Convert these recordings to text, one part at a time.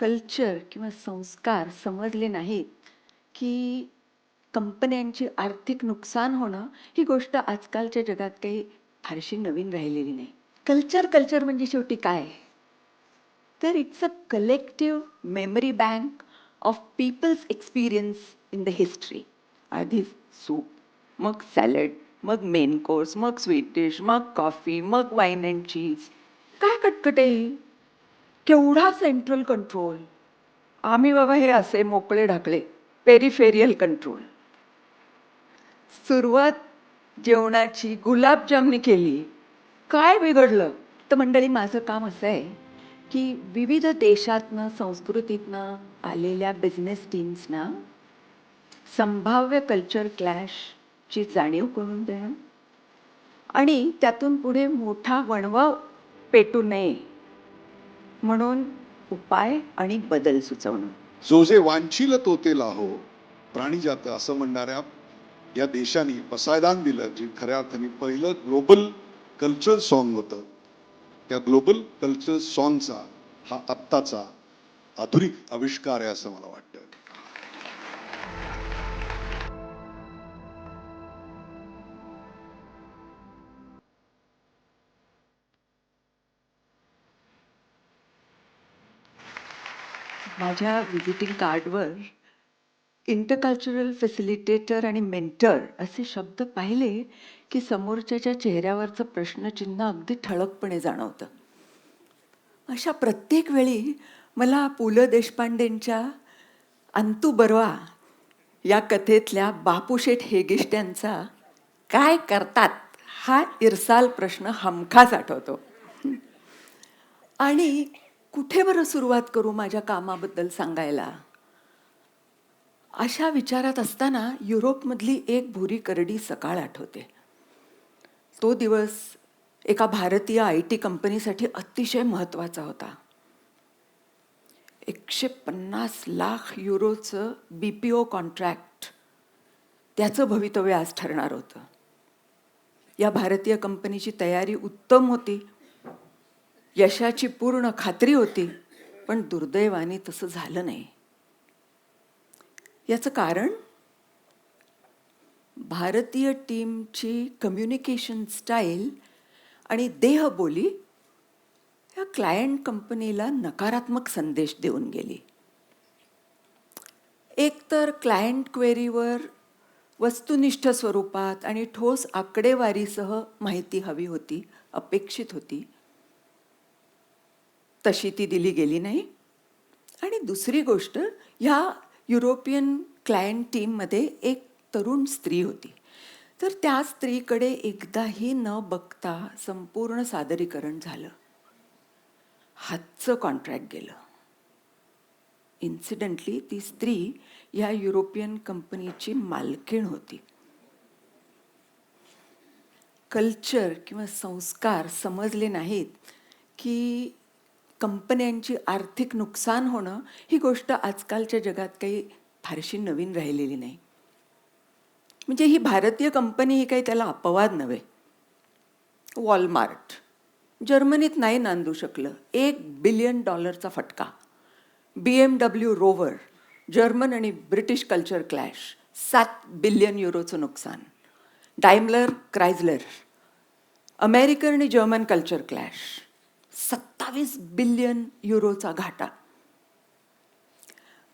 Culture किंवा संस्कार समजले नाहीत की कंपन्यांची आर्थिक नुकसान होणं ही गोष्ट आजकालच्या जगात काही फारशी नवीन राहिलेली नाही. कल्चर कल्चर म्हणजे शेवटी काय? तर it's a collective memory bank of people's experience in the history आधी सूप मग सॅलड मग मेन कोर्स मग स्वीट डिश मग कॉफी मग वाईन अँड चीज काय कटकट आहे? केवढा सेंट्रल कंट्रोल आम्ही बाबा हे असे मोकळे ढाकले. पेरिफेरियल कंट्रोल सुरुवात जेवणाची गुलाबजामनी केली. काय बिघडलं? तर मंडळी माझं काम असं आहे की विविध देशातनं संस्कृतीतनं आलेल्या बिझनेस टीम्सना संभाव्य कल्चर क्लॅशची जाणीव करून देणं आणि त्यातून पुढे मोठा वणवा पेटू नये. म्हणून उपाय आणि बदल सुचवणं. जो जे वांछील तो ते लाहो प्राणी जात असं म्हणणाऱ्या या देशाने पसायदान दिलं जे खऱ्या अर्थाने पहिलं ग्लोबल कल्चरल सॉन्ग होतं. त्या ग्लोबल कल्चरल सॉन्गचा हा आत्ताचा आधुनिक आविष्कार आहे असं मला वाटतं. माझ्या व्हिजिटिंग कार्डवर इंटरकल्चरल फॅसिलिटेटर आणि मेंटर असे शब्द पाहिले की समोरच्याच्या चेहऱ्यावरचं प्रश्नचिन्ह अगदी ठळकपणे जाणवतं. अशा प्रत्येक वेळी मला पु ल देशपांडेंच्या अंतू बरवा या कथेतल्या बापूशेठ हेगिष्ट्यांचा काय करतात? हा इरसाल प्रश्न हमखास आठवतो. आणि कुठे बरं सुरुवात करू माझ्या कामाबद्दल सांगायला? अशा विचारात असताना युरोपमधली एक भुरी करडी सकाळ आठवते. तो दिवस एका भारतीय आय टी कंपनीसाठी अतिशय महत्त्वाचा होता. एकशे पन्नास लाख युरोचं बी पी ओ कॉन्ट्रॅक्ट त्याचं भवितव्य आज ठरणार होतं. या भारतीय कंपनीची तयारी उत्तम होती. यशाची पूर्ण खात्री होती पण दुर्दैवाने तसं झालं नाही. याचं कारण? भारतीय टीमची कम्युनिकेशन स्टाईल आणि देहबोली या क्लायंट कंपनीला नकारात्मक संदेश देऊन गेली. एकतर क्लायंट क्वेरीवर वस्तुनिष्ठ स्वरूपात आणि ठोस आकडेवारीसह माहिती हवी होती अपेक्षित होती तशी ती दिली गेली नाही. आणि दुसरी गोष्ट ह्या युरोपियन क्लायंट टीममध्ये एक तरुण स्त्री होती. तर त्या स्त्रीकडे एकदाही न बघता संपूर्ण सादरीकरण झालं. हातचं कॉन्ट्रॅक्ट गेलं. इन्सिडेंटली ती स्त्री या युरोपियन कंपनीची मालकीण होती. कल्चर किंवा संस्कार समजले नाहीत की कंपन्यांची आर्थिक नुकसान होणं ही गोष्ट आजकालच्या जगात काही फारशी नवीन राहिलेली नाही. म्हणजे ही भारतीय कंपनी ही काही त्याला अपवाद नव्हे. वॉलमार्ट. जर्मनीत नाही नांदू शकलं. एक बिलियन डॉलरचा फटका. B M W Rover German आणि ब्रिटिश कल्चर क्लॅश सात बिलियन युरोचं नुकसान. Daimler Chrysler. अमेरिकन आणि जर्मन कल्चर क्लॅश. सत्तावीस बिलियन युरोचा घाटा.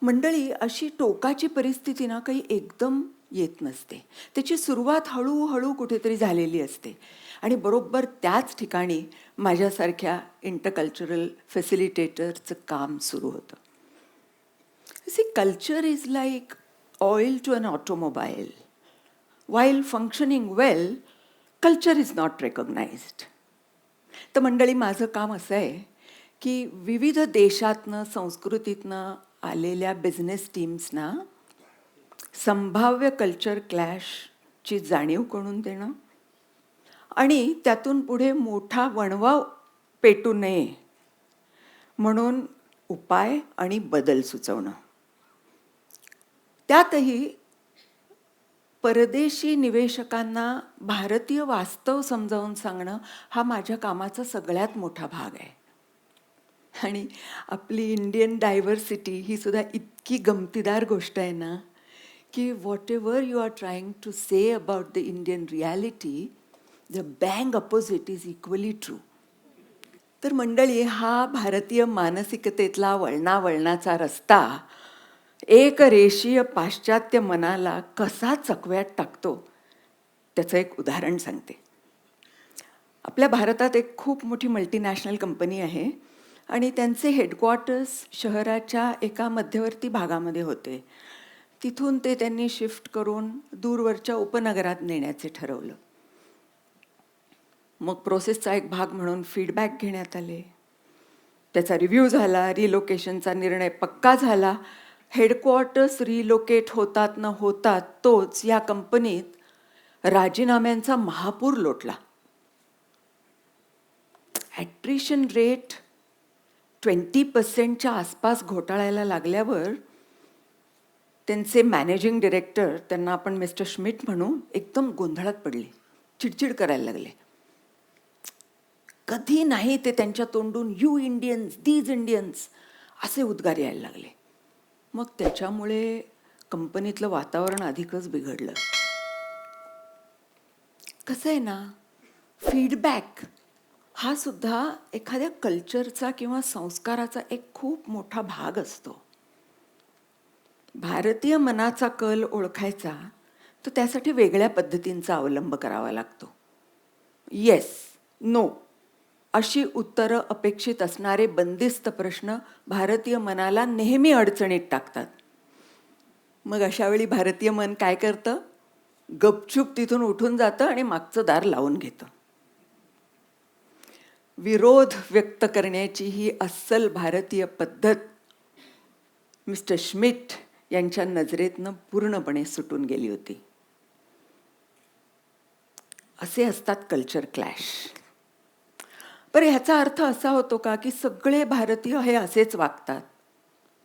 मंडळी अशी टोकाची परिस्थिती ना काही एकदम येत नसते. त्याची सुरुवात हळूहळू कुठेतरी झालेली असते. आणि बरोबर त्याच ठिकाणी माझ्यासारख्या इंटरकल्चरल फॅसिलिटेटरचं काम सुरू होतं. See culture is like oil to an automobile while functioning well culture is not recognised तर मंडळी माझं काम असं आहे की विविध देशातनं संस्कृतीतनं आलेल्या बिझनेस टीम्सना संभाव्य कल्चर क्लॅशची जाणीव करून देणं आणि त्यातून पुढे मोठा वणवा पेटू नये म्हणून उपाय आणि बदल सुचवणं. त्यातही परदेशी निवेशकांना भारतीय वास्तव समजावून सांगणं हा माझ्या कामाचा सगळ्यात मोठा भाग आहे. आणि आपली इंडियन डायव्हर्सिटी ही सुद्धा इतकी गमतीदार गोष्ट आहे ना की whatever you are trying to say about the Indian reality the bang opposite is equally true तर मंडळी हा भारतीय मानसिकतेतला वळणावळणाचा रस्ता एक रेषीय पाश्चात्य मनाला कसा चकव्यात टाकतो त्याचं एक उदाहरण सांगते. आपल्या भारतात एक खूप मोठी मल्टीनॅशनल कंपनी आहे आणि त्यांचे हेडक्वार्टर्स शहराच्या एका मध्यवर्ती भागामध्ये होते. तिथून ते त्यांनी शिफ्ट करून दूरवरच्या उपनगरात नेण्याचे ठरवलं. मग प्रोसेसचा एक भाग म्हणून फीडबॅक घेण्यात आले. त्याचा रिव्ह्यू झाला रिलोकेशनचा निर्णय पक्का झाला हेडक्वार्टर्स रिलोकेट होतात न होतात तोच या कंपनीत राजीनाम्यांचा महापूर लोटला. ॲट्रिशन रेट ट्वेंटी पर्सेंटच्या आसपास घोटाळायला लागल्यावर त्यांचे मॅनेजिंग डिरेक्टर त्यांना आपण मिस्टर श्मिट म्हणू एकदम गोंधळात पडले. चिडचिड करायला लागले. कधी नाही ते त्यांच्या तोंडून यू इंडियन्स दीज इंडियन्स असे उद्गार यायला लागले. मग त्याच्यामुळे कंपनीतलं वातावरण अधिकच बिघडलं. कसं आहे ना फीडबॅक हा सुद्धा एखाद्या कल्चरचा किंवा संस्काराचा एक खूप मोठा भाग असतो. भारतीय मनाचा कल ओळखायचा तर त्यासाठी वेगळ्या पद्धतींचा अवलंब करावा लागतो. येस नो अशी उत्तरं अपेक्षित असणारे बंदिस्त प्रश्न भारतीय मनाला नेहमी अडचणीत टाकतात. मग अशावेळी भारतीय मन काय करतं? गपचूप तिथून उठून जातं आणि मागचं दार लावून घेतं. विरोध व्यक्त करण्याची ही अस्सल भारतीय पद्धत मिस्टर श्मिट यांच्या नजरेतनं पूर्णपणे सुटून गेली होती. असे असतात कल्चर क्लॅश पर ह्याचा अर्थ असा होतो का की सगळे भारतीय हे असेच वागतात?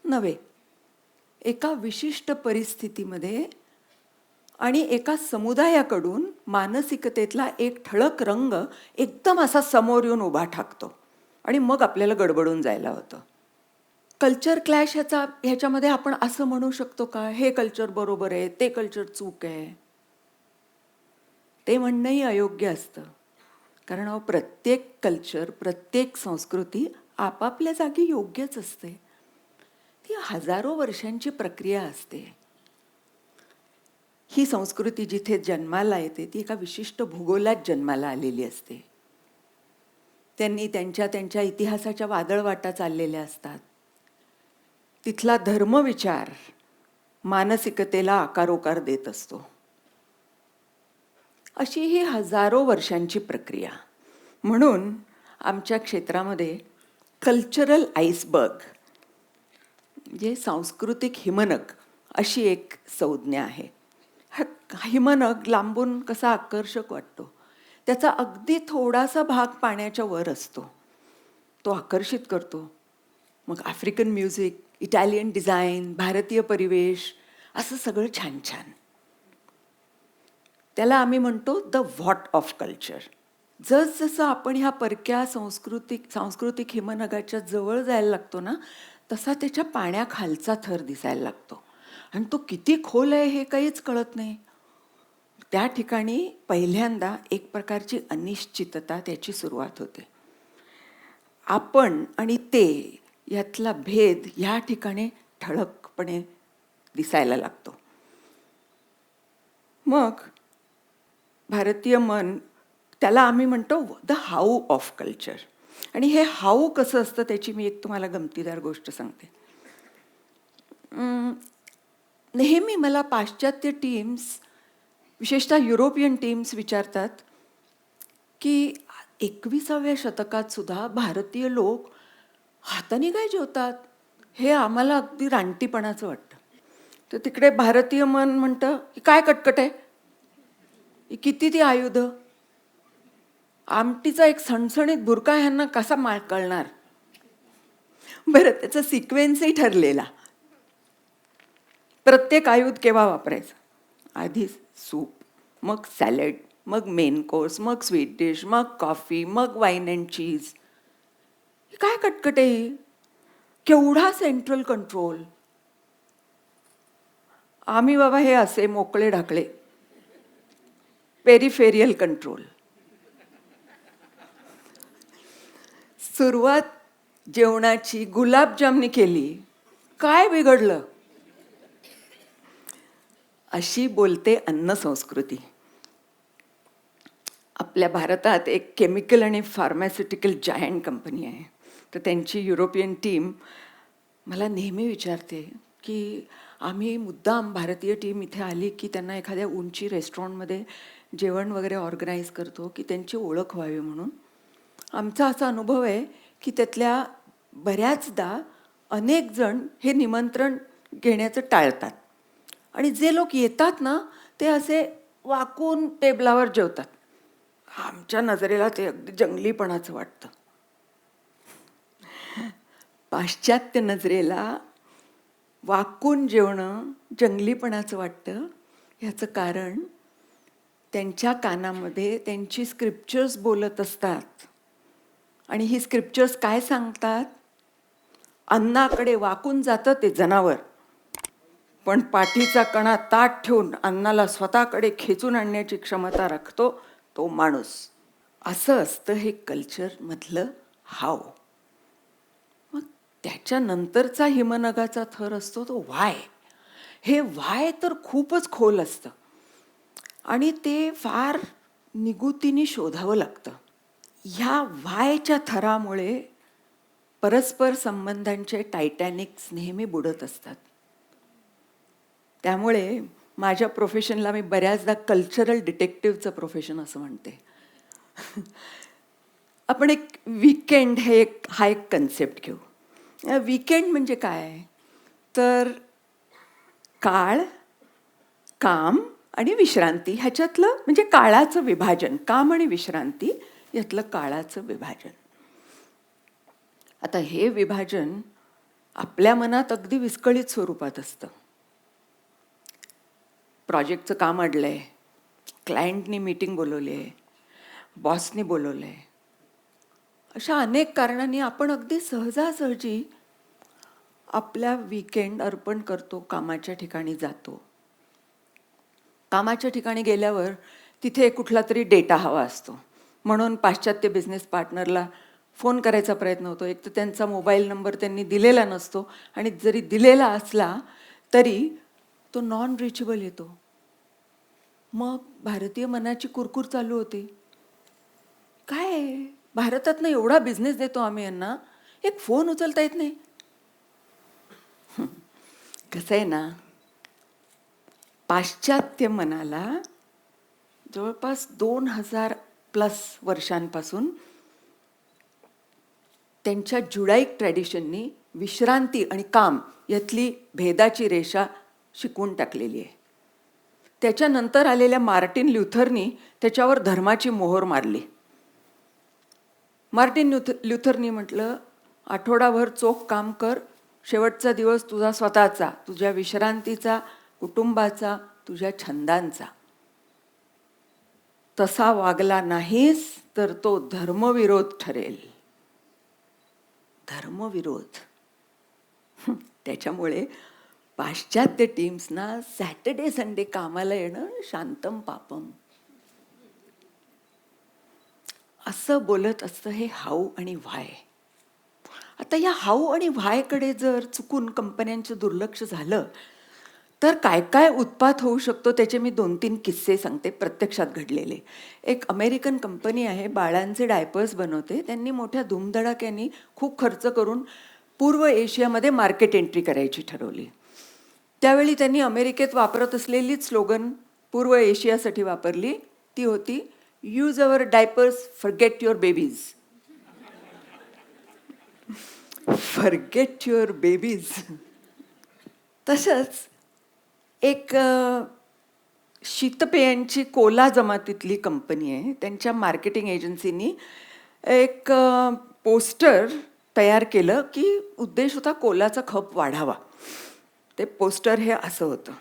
नव्हे. एका विशिष्ट परिस्थितीमध्ये आणि एका समुदायाकडून मानसिकतेतला एक ठळक रंग एकदम असा समोर येऊन उभा ठाकतो आणि मग आपल्याला गडबडून जायला होतं. कल्चर क्लॅश ह्याचा ह्याच्यामध्ये आपण असं म्हणू शकतो का? हे कल्चर बरोबर आहे ते कल्चर चूक आहे. ते म्हणणंही अयोग्य असतं. कारण अहो प्रत्येक कल्चर प्रत्येक संस्कृती आपापल्या जागी योग्यच असते. ती हजारो वर्षांची प्रक्रिया असते. ही संस्कृती जिथे जन्माला येते ती एका विशिष्ट भूगोलात जन्माला आलेली असते. त्यांनी त्यांच्या त्यांच्या इतिहासाच्या वादळवाटा चाललेल्या असतात. तिथला धर्मविचार मानसिकतेला आकारोकार देत असतो. अशी ही हजारो वर्षांची प्रक्रिया. म्हणून आमच्या क्षेत्रामध्ये कल्चरल आईसबर्ग जे सांस्कृतिक हिमनक अशी एक संज्ञा आहे. हा हिमनग लांबून कसा आकर्षक वाटतो? त्याचा अगदी थोडासा भाग पाण्याच्या वर असतो. तो आकर्षित करतो. मग आफ्रिकन म्युझिक इटालियन डिझाईन भारतीय परिवेश असं सगळं छान छान त्याला आम्ही म्हणतो द व्हॉट ऑफ कल्चर जसजसं आपण ह्या परक्या सांस्कृतिक सांस्कृतिक हिमनगाच्या जवळ जायला लागतो ना तसा त्याच्या पाण्याखालचा थर दिसायला लागतो. आणि तो किती खोल आहे हे काहीच कळत नाही. त्या ठिकाणी पहिल्यांदा एक प्रकारची अनिश्चितता त्याची सुरुवात होते. आपण आणि ते यातला भेद ह्या ठिकाणी ठळकपणे दिसायला लागतो. मग भारतीय मन त्याला आम्ही म्हणतो द हाऊ ऑफ कल्चर. आणि हे हाऊ कसं असतं त्याची मी एक तुम्हाला गमतीदार गोष्ट सांगते. अं, नेहमी मला पाश्चात्य टीम्स विशेषतः युरोपियन टीम्स विचारतात की एकविसाव्या शतकात सुद्धा भारतीय लोक हाताने काय जेवतात? हे आम्हाला अगदी रानटीपणाचं वाटतं. तर तिकडे भारतीय मन म्हणतं की काय कटकट आहे? किती ती आयुध? आमटीचा एक सणसणीत बुरका ह्यांना कसा माळ कळणार? बरं त्याचा सिक्वेन्सही ठरलेला. प्रत्येक आयुध केव्हा वापरायचं? आधी सूप मग सॅलड मग मेन कोर्स मग स्वीट डिश मग कॉफी मग वाईन अँड चीज काय कटकट आहे ही? केवढा सेंट्रल कंट्रोल आम्ही बाबा हे असे मोकळे ढाकळे. पेरिफेरियल कंट्रोल सुरुवात जेवणाची गुलाबजामनी केली. काय बिघडलं? अशी बोलते अन्न संस्कृती. आपल्या भारतात एक केमिकल आणि फार्मास्युटिकल जायंट कंपनी आहे. तर त्यांची युरोपियन टीम मला नेहमी विचारते की आम्ही मुद्दाम भारतीय टीम इथे आली की त्यांना एखाद्या उंची रेस्टॉरंटमध्ये जेवण वगैरे ऑर्गनाईज करतो की त्यांची ओळख व्हावी म्हणून. आमचा असा अनुभव आहे की त्यातल्या बऱ्याचदा अनेक जण हे निमंत्रण घेण्याचं टाळतात. आणि जे लोक येतात ना ते असे वाकून टेबलावर जेवतात. आमच्या नजरेला ते अगदी जंगलीपणाचं वाटतं. पाश्चात्य नजरेला वाकून जेवणं जंगलीपणाचं वाटतं ह्याचं कारण त्यांच्या कानामध्ये त्यांची स्क्रिप्चर्स बोलत असतात. आणि ही स्क्रिप्चर्स काय सांगतात? अन्नाकडे वाकून जातं ते जनावर. पण पाठीचा कणा ताट ठेवून अन्नाला स्वतःकडे खेचून आणण्याची क्षमता राखतो तो माणूस. असं असतं हे कल्चरमधलं हाव. मग त्याच्यानंतरचा हिमनगाचा थर असतो तो वाय. हे वाय तर खूपच खोल असतं. आणि ते फार निगुतीने शोधावं लागतं. ह्या वायच्या थरामुळे परस्पर संबंधांचे टायटॅनिक्स नेहमी बुडत असतात. त्यामुळे माझ्या प्रोफेशनला मी बऱ्याचदा कल्चरल डिटेक्टिव्हचं प्रोफेशन असं म्हणते. आपण एक विकेंड हे एक हा एक कन्सेप्ट घेऊ. विकेंड म्हणजे काय? तर काळ काम आणि विश्रांती ह्याच्यातलं म्हणजे काळाचं विभाजन काम आणि विश्रांती यातलं काळाचं विभाजन. आता हे विभाजन आपल्या मनात अगदी विस्कळीत स्वरूपात असतं. प्रोजेक्टचं काम अडलंय क्लायंटनी मीटिंग बोलवली आहे बॉसनी बोलवलं आहे. अशा अनेक कारणांनी आपण अगदी सहजासहजी आपल्या विकेंड अर्पण करतो कामाच्या ठिकाणी जातो. कामाच्या ठिकाणी गेल्यावर तिथे कुठला तरी डेटा हवा असतो. म्हणून पाश्चात्य बिझनेस पार्टनरला फोन करायचा प्रयत्न होतो. एक तर त्यांचा मोबाईल नंबर त्यांनी दिलेला नसतो आणि जरी दिलेला असला तरी तो नॉन रिचेबल येतो. मग भारतीय मनाची कुरकुर चालू होती. काय? भारतातनं एवढा बिझनेस देतो आम्ही यांना. एक फोन उचलता येत नाही. कसं आहे ना? पाश्चात्य मनाला जवळपास दोन हजार प्लस वर्षांपासून त्यांच्या जुडाईक ट्रॅडिशननी विश्रांती आणि काम यातली भेदाची रेषा शिकवून टाकलेली आहे. त्याच्यानंतर आलेल्या मार्टिन ल्युथरनी त्याच्यावर धर्माची मोहर मारली. मार्टिन ल्युथ ल्युथरनी म्हटलं आठवडाभर चोख काम कर शेवटचा दिवस तुझा स्वतःचा तुझ्या विश्रांतीचा कुटुंबाचा तुझ्या छंदांचा. तसा वागला नाहीस तर तो धर्मविरोध ठरेल. धर्मविरोध? त्याच्यामुळे पाश्चात्य टीम्सना सॅटर्डे संडे कामाला येणं शांतम पापम. असं बोलत असतं हे हाऊ आणि व्हाय. आता या हाऊ आणि व्हायकडे जर चुकून कंपन्यांचं दुर्लक्ष झालं तर काय काय उत्पात होऊ शकतो त्याचे मी दोन तीन किस्से सांगते प्रत्यक्षात घडलेले. एक अमेरिकन कंपनी आहे बाळांचे डायपर्स बनवते. त्यांनी मोठ्या धूमधडाक्यांनी खूप खर्च करून पूर्व एशियामध्ये मार्केट एंट्री करायची ठरवली. त्यावेळी त्यांनी अमेरिकेत वापरत असलेलीच स्लोगन पूर्व एशियासाठी वापरली. ती होती use our diapers forget your babies forget your babies तसंच एक शीतपेयांची कोला जमातीतली कंपनी आहे. त्यांच्या मार्केटिंग एजन्सीनी एक पोस्टर तयार केलं की उद्देश होता कोलाचा खप वाढावा. ते पोस्टर हे असं होतं.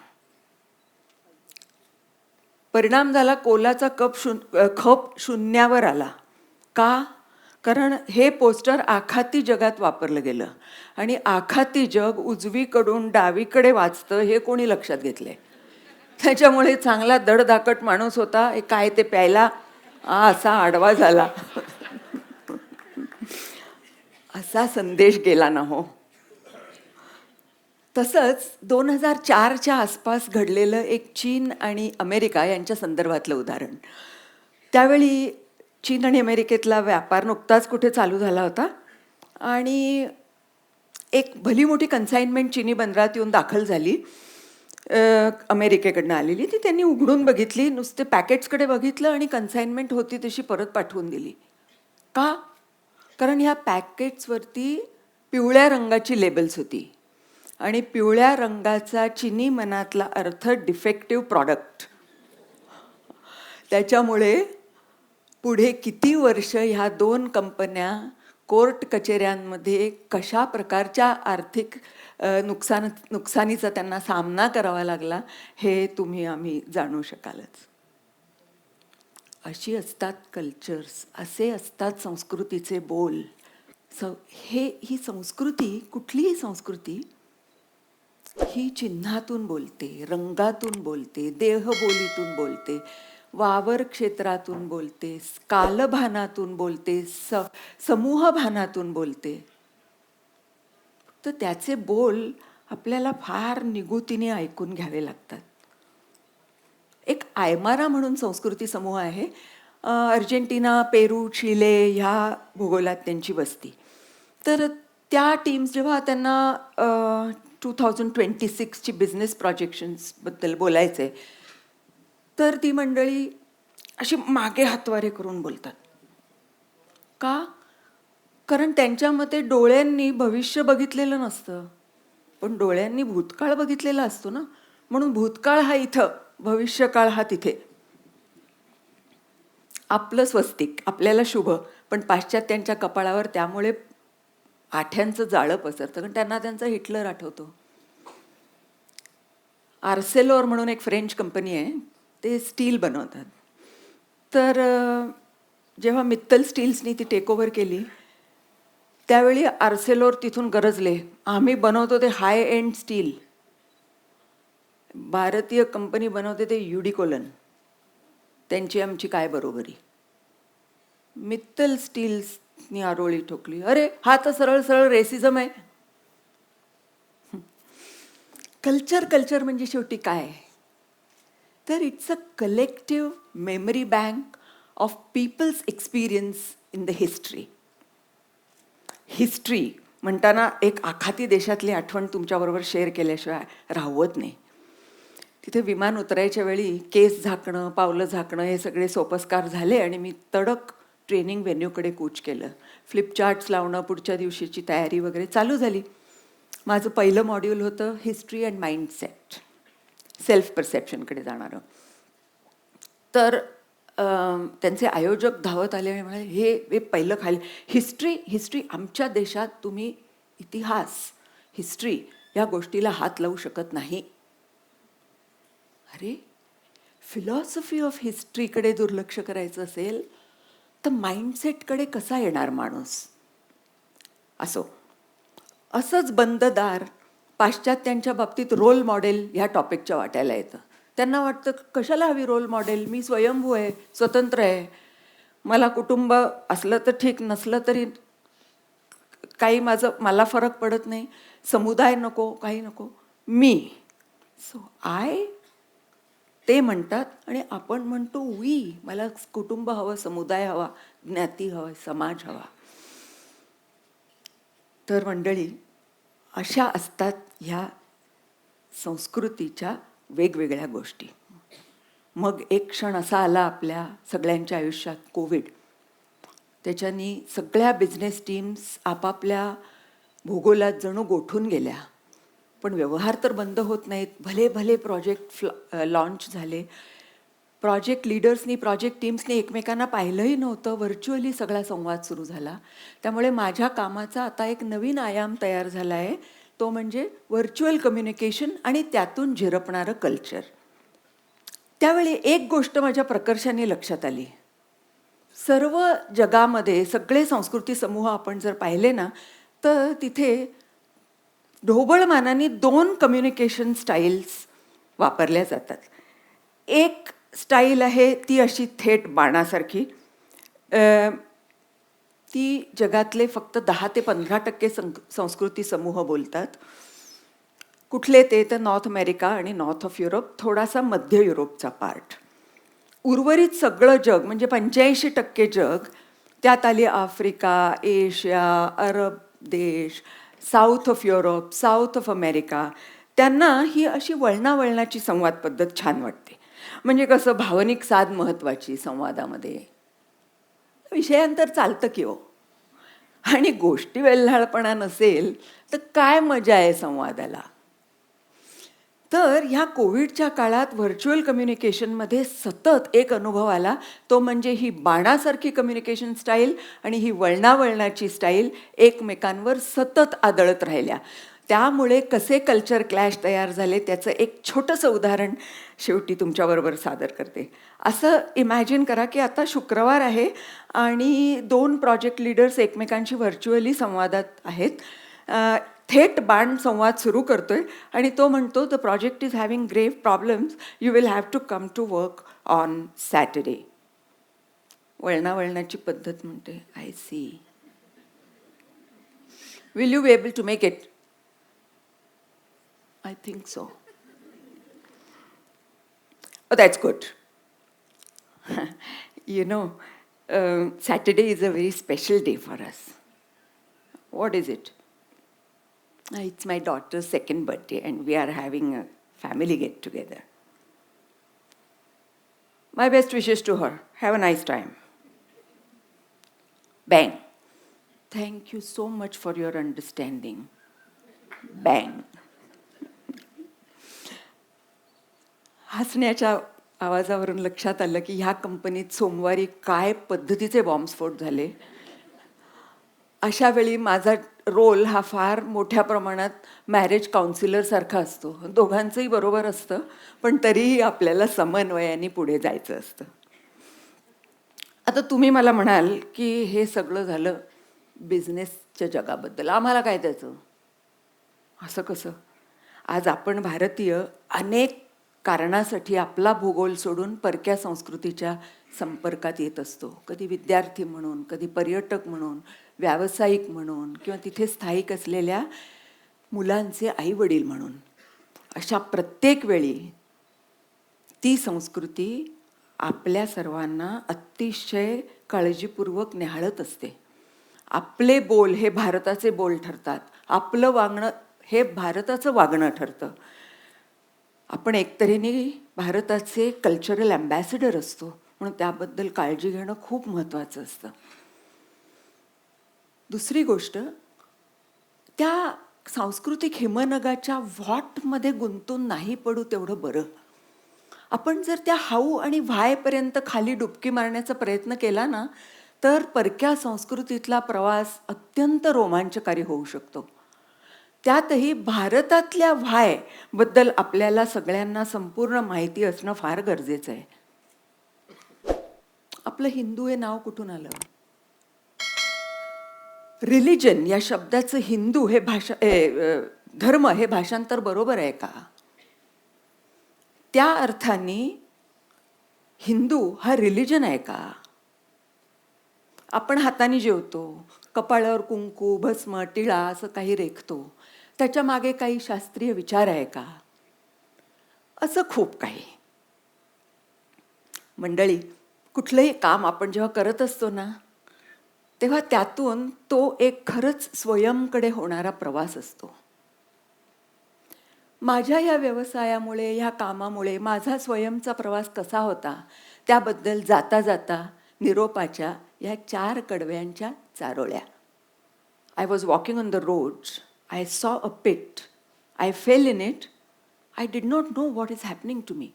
परिणाम झाला कोलाचा कप शून खप शून्यावर आला. का? कारण हे पोस्टर आखाती जगात वापरलं गेलं. आणि आखाती जग उजवीकडून डावीकडे वाचतं हे कोणी लक्षात घेतलंय? त्याच्यामुळे चांगला दडदाकट माणूस होता हे काय ते प्यायला? आ, असा आडवा झाला. असा संदेश गेला ना हो. तसंच दोन हजार चारच्या आसपास घडलेलं एक चीन आणि अमेरिका यांच्या संदर्भातलं उदाहरण. त्यावेळी चीन आणि अमेरिकेतला व्यापार नुकताच कुठे चालू झाला होता. आणि एक भली मोठी कन्साइनमेंट चिनी बंदरात येऊन दाखल झाली. अमेरिकेकडनं आलेली. ती त्यांनी उघडून बघितली. नुसते पॅकेट्सकडे बघितलं आणि कन्साइनमेंट होती तशी परत पाठवून दिली. का? कारण ह्या पॅकेट्सवरती पिवळ्या रंगाची लेबल्स होती. आणि पिवळ्या रंगाचा चिनी मनातला अर्थ डिफेक्टिव्ह प्रॉडक्ट त्याच्यामुळे पुढे किती वर्ष ह्या दोन कंपन्या कोर्ट कचेऱ्यांमध्ये कशा प्रकारच्या आर्थिक नुकसान नुकसानीचा त्यांना सामना करावा लागला हे तुम्ही आम्ही जाणू शकालच. अशी असतात कल्चर्स असे असतात संस्कृतीचे बोल. स हे ही संस्कृती कुठलीही संस्कृती ही चिन्हातून बोलते रंगातून बोलते देहबोलीतून बोलते. वावर क्षेत्रातून बोलते कालभानातून बोलते स समूहभानातून बोलते. तर त्याचे बोल आपल्याला फार निगुतीने ऐकून घ्यावे लागतात. एक आयमारा म्हणून संस्कृती समूह आहे. अर्जेंटिना पेरू चिले ह्या भूगोलात त्यांची वस्ती. तर त्या टीम्स जेव्हा त्यांना टू थाउजंड ट्वेंटी सिक्सची बिझनेस प्रोजेक्शन्सबद्दल बोलायचे तर ती मंडळी अशी मागे हातवारे करून बोलतात. का? कारण त्यांच्या मते डोळ्यांनी भविष्य बघितलेलं नसतं. पण डोळ्यांनी भूतकाळ बघितलेला असतो ना? म्हणून भूतकाळ हा इथं भविष्यकाळ हा तिथे. आपलं स्वस्तिक आपल्याला शुभ पण पाश्चात्यांच्या कपाळावर त्यामुळे आठ्यांचं जाळं पसरतं. कारण त्यांना त्यांचा हिटलर आठवतो. आर्सेलोर म्हणून एक फ्रेंच कंपनी आहे. ते स्टील बनवतात. तर जेव्हा मित्तल स्टील्सनी ती टेकओव्हर केली त्यावेळी आर्सेलोर तिथून गरजले. आम्ही बनवतो ते हाय एंड स्टील भारतीय कंपनी बनवते ते युडिकोलन त्यांची आमची काय बरोबरी? मित्तल स्टील्सनी आरोळी ठोकली. अरे हा तर सरळ सरळ रेसिझम आहे. कल्चर कल्चर म्हणजे शेवटी काय? तर it's a collective memory bank of people's experience in the history history म्हणताना एक आखाती देशातली आठवण तुमच्याबरोबर शेअर केल्याशिवाय राहवत नाही. तिथे विमान उतरायच्या वेळी केस झाकणं पावलं झाकणं हे सगळे सोपस्कार झाले आणि मी तडक ट्रेनिंग व्हेन्यूकडे कूच केलं. फ्लिपचार्ट्स लावणं पुढच्या दिवशीची तयारी वगैरे चालू झाली. माझं पहिलं मॉड्यूल होतं हिस्ट्री अँड माइंडसेट सेल्फ परसेप्शनकडे जाणारं. तर त्यांचे आयोजक धावत आले आणि म्हणाले हे हे पहिलं खाली हिस्ट्री हिस्ट्री आमच्या देशात तुम्ही इतिहास हिस्ट्री या गोष्टीला हात लावू शकत नाही. अरे फिलॉसॉफी ऑफ हिस्ट्रीकडे दुर्लक्ष करायचं असेल तर माइंडसेटकडे कसा येणार माणूस? असो असंच बंददार पाश्चात्यांच्या बाबतीत रोल मॉडेल ह्या टॉपिकच्या वाटायला येतं. त्यांना वाटतं कशाला हवी रोल मॉडेल मी स्वयंभू आहे स्वतंत्र आहे. मला कुटुंब असलं तर ठीक नसलं तरी काही माझं मला फरक पडत नाही. समुदाय नको काही नको. मी. सो आय ते म्हणतात आणि आपण म्हणतो वी मला कुटुंब हवं समुदाय हवा ज्ञाती हवं समाज हवा. तर मंडळी अशा असतात ह्या संस्कृतीच्या वेगवेगळ्या गोष्टी. मग एक क्षण असा आला आपल्या सगळ्यांच्या आयुष्यात कोविड. त्याच्यानी सगळ्या बिझनेस टीम्स आपापल्या भूगोलात जणू गोठून गेल्या. पण व्यवहार तर बंद होत नाहीत. भले भले प्रोजेक्ट फ्ल लॉन्च झाले. प्रोजेक्ट लीडर्सनी प्रोजेक्ट टीम्सनी एकमेकांना पाहिलंही नव्हतं. व्हर्च्युअली सगळा संवाद सुरू झाला. त्यामुळे माझ्या कामाचा आता एक नवीन आयाम तयार झाला आहे तो म्हणजे व्हर्च्युअल कम्युनिकेशन आणि त्यातून झिरपणारं कल्चर त्यावेळी एक गोष्ट माझ्या प्रकर्षाने लक्षात आली. सर्व जगामध्ये सगळे संस्कृती समूह आपण जर पाहिले ना तर तिथे ढोबळमानाने दोन कम्युनिकेशन स्टाईल्स वापरल्या जातात. एक स्टाईल आहे ती अशी थेट बाणासारखी. ती जगातले फक्त दहा ते पंधरा टक्के सं संस्कृती समूह बोलतात. कुठले ते तर नॉर्थ अमेरिका आणि नॉर्थ ऑफ युरोप थोडासा मध्य युरोपचा पार्ट. उर्वरित सगळं जग म्हणजे पंच्याऐंशी टक्के जग त्यात आली आफ्रिका एशिया अरब देश south of Europe south of America त्यांना ही अशी वळणावळणाची संवाद पद्धत छान वाटते. म्हणजे कसं भावनिक साध महत्त्वाची संवादामध्ये. विषयांतर चालतं की हो. आणि गोष्टी वेल्हाळपणा नसेल तर काय मजा आहे संवादाला? तर ह्या कोविडच्या काळात व्हर्च्युअल कम्युनिकेशनमध्ये सतत एक अनुभव आला. तो म्हणजे ही बाणासारखी कम्युनिकेशन स्टाईल आणि ही वळणावळणाची स्टाईल एकमेकांवर सतत आदळत राहिल्या. त्यामुळे कसे कल्चर क्लॅश तयार झाले त्याचं एक छोटंसं उदाहरण शेवटी तुमच्याबरोबर सादर करते. असं इमॅजिन करा की आता शुक्रवार आहे आणि दोन प्रोजेक्ट लीडर्स एकमेकांशी व्हर्च्युअली संवादात आहेत. थेट बाण संवाद सुरू करतो आहे आणि तो म्हणतो the project is having grave problems you will have to come to work on Saturday वळणावळणाची पद्धत म्हणते I see will you be able to make it I think so. Oh, that's good. you know, um, Saturday is a very special day for us. What is it? Uh, it's my daughter's second birthday, and we are having a family get together. My best wishes to her. Have a nice time. Bang. Thank you so much for your understanding. Bang. हसण्याच्या आवाजावरून लक्षात आलं की ह्या कंपनीत सोमवारी काय पद्धतीचे बॉम्बस्फोट झाले? अशा वेळी माझा रोल हा फार मोठ्या प्रमाणात मॅरेज काउन्सिलरसारखा असतो. दोघांचंही बरोबर असतं पण तरीही आपल्याला समन्वयाने पुढे जायचं असतं. आता तुम्ही मला म्हणाल की हे सगळं झालं बिझनेसच्या जगाबद्दल. आम्हाला काय त्याचं? असं कसं? आज आपण भारतीय अनेक कारणासाठी आपला भूगोल सोडून परक्या संस्कृतीच्या संपर्कात येत असतो. कधी विद्यार्थी म्हणून कधी पर्यटक म्हणून व्यावसायिक म्हणून किंवा तिथे स्थायिक असलेल्या मुलांचे आई वडील म्हणून. अशा प्रत्येक वेळी ती संस्कृती आपल्या सर्वांना अतिशय काळजीपूर्वक न्याहाळत असते. आपले बोल हे भारताचे बोल ठरतात. आपलं वागणं हे भारताचं वागणं ठरतं. आपण एकतऱ्हेने भारताचे कल्चरल ॲम्बॅसिडर असतो. म्हणून त्याबद्दल काळजी घेणं खूप महत्त्वाचं असतं. दुसरी गोष्ट त्या सांस्कृतिक हिमनगाच्या व्हॉटमध्ये गुंतून नाही पडू तेवढं बरं. आपण जर त्या हाऊ आणि व्हायपर्यंत खाली डुबकी मारण्याचा प्रयत्न केला ना तर परक्या संस्कृतीतला प्रवास अत्यंत रोमांचकारी होऊ शकतो. त्यातही भारतातल्या व्हायबद्दल आपल्याला सगळ्यांना संपूर्ण माहिती असणं फार गरजेचं आहे. आपलं हिंदू हे नाव कुठून आलं? रिलिजन या शब्दाचं हिंदू हे भाषा धर्म हे भाषांतर बरोबर आहे का? त्या अर्थाने हिंदू हा रिलिजन आहे का? आपण हाताने जेवतो कपाळावर कुंकू भस्म टिळा असं काही रेखतो त्याच्यामागे काही शास्त्रीय विचार आहे का? असं खूप काही. मंडळी कुठलंही काम आपण जेव्हा करत असतो ना तेव्हा त्यातून तो एक खरंच स्वयंकडे होणारा प्रवास असतो. माझ्या या व्यवसायामुळे ह्या कामामुळे माझा स्वयंचा प्रवास कसा होता त्याबद्दल जाता जाता निरोपाच्या या चार कडव्यांच्या चारोळ्या I was walking on the road I saw a pit I fell in it I did not know what is happening to me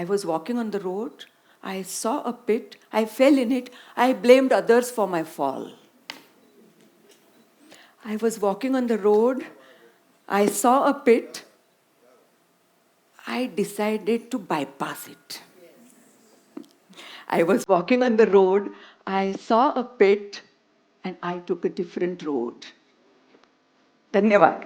I was walking on the road. I saw a pit. I fell in it. I blamed others for my fall. I was walking on the road. I saw a pit. I decided to bypass it. I was walking on the road I saw a pit and I टूक a different road धन्यवाद